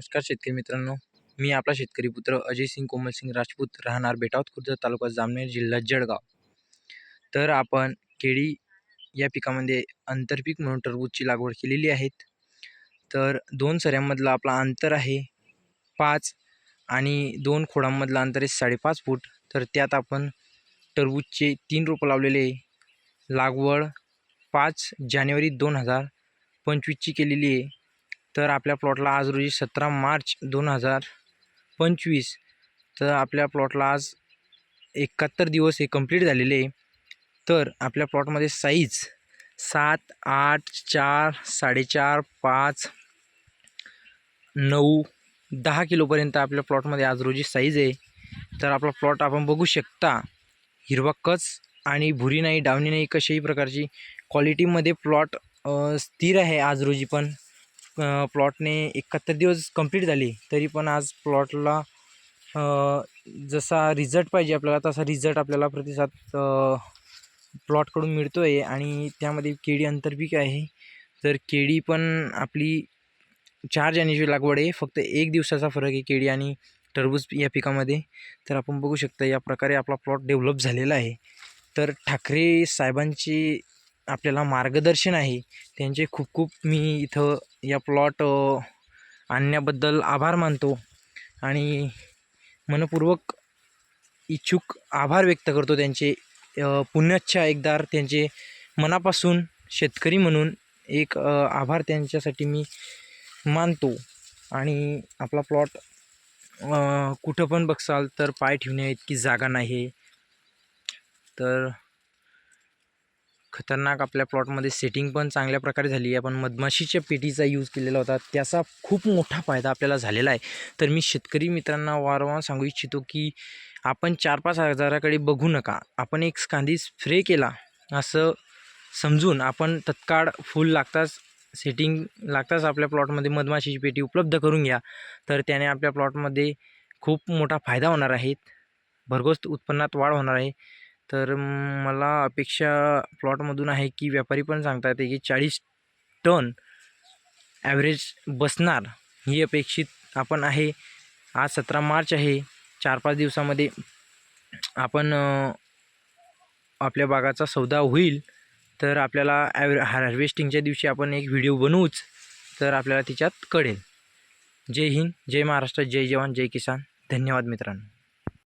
नमस्कार शेतकरी मित्रांनो. मी आपला शेतकरी पुत्र अजय सिंग कोमल सिंग राजपूत राहणार बेटावत खुर्द तालुका जामनेर जिल्हा जळगाव. तर आपण केळी या पिकामध्ये आंतरपीक म्हणून टरबूजची लागवड केलेली आहेत. तर दोन सऱ्यांमधलं आपला अंतर आहे पाच आणि दोन खोडांमधलं अंतर आहे साडेपाच फूट. तर त्यात आपण टरबूजचे तीन रोपं लावलेले लागवड पाच जानेवारी दोन हजार पंचवीसची केलेली आहे. तर आपल्या प्लॉटला आज रोजी सतरा मार्च दोन हजार पंचवीस. तर आपल्या प्लॉटला आज एकाहत्तर दिवस हे कंप्लीट झालेले आहे. तर आपल्या प्लॉटमध्ये साईज सात आठ चार साडेचार पाच नऊ दहा किलोपर्यंत आपल्या प्लॉटमध्ये आज रोजी साईज आहे. तर आपला प्लॉट आपण बघू शकता हिरवा कच आणि भुरी नाही डावणी नाही कशाही प्रकारची क्वालिटीमध्ये प्लॉट स्थिर आहे आज रोजी पण. प्लॉटने एकाहत्तर दिवस कंप्लीट झाली तरी पण आज प्लॉटला जसा रिझल्ट पाहिजे आपल्याला तसा रिझल्ट आपल्याला प्रतिसाद प्लॉटकडून मिळतो आहे आणि त्यामध्ये केळी अंतर्पीक आहे. तर केळी पण आपली चार जानेची लागवड आहे. फक्त एक दिवसाचा फरक आहे केळी आणि टरबूज या पिकामध्ये. तर आपण बघू शकता या प्रकारे आपला प्लॉट डेव्हलप झालेला आहे. तर ठाकरे साहेबांची आपल्याला मार्गदर्शन आहे. त्यांचे खूप खूप मी इथं या प्लॉट आणण्याबद्दल आभार मानतो आणि मनपूर्वक इच्छुक आभार व्यक्त करतो त्यांचे पुण्यच्छा एकदार त्यांचे मनापासून शेतकरी म्हणून एक आभार त्यांच्यासाठी मी मानतो. आणि आपला प्लॉट कुठं पण बघसाल तर पाय ठेवण्या इतकी जागा नाही. तर खतरनाक आपल्या प्लॉटमध्ये सेटिंग पण चांगल्या प्रकारे झाली आपण मधमाशीच्या पेटीचा यूज केलेला होता. त्याचा खूप मोठा फायदा आपल्याला झालेला आहे. तर मी शेतकरी मित्रांना वारंवार सांगू इच्छितो की आपण चार पाच हजाराकडे बघू नका. आपण एक कांदी स्प्रे केला असं समजून आपण तत्काळ फुल लागताच सेटिंग लागताच आपल्या प्लॉटमध्ये मधमाशीची पेटी उपलब्ध करून घ्या. तर त्याने आपल्या प्लॉटमध्ये खूप मोठा फायदा होणार आहे. भरघोस उत्पन्नात वाढ होणार आहे. तर मला अपेक्षा प्लॉटमधून आहे की व्यापारी पण सांगता येते की चाळीस टन ॲव्हरेज बसणार ही अपेक्षित आपण आहे. आज सतरा मार्च आहे. चार पाच दिवसामध्ये आपण आपल्या बागाचा सौदा होईल. तर आपल्याला ॲव्ह हार्वेस्टिंगच्या दिवशी आपण एक व्हिडिओ बनवूच तर आपल्याला तिच्यात कळेल. जय हिंद जय महाराष्ट्र जय जवान जय किसान. धन्यवाद मित्रांनो.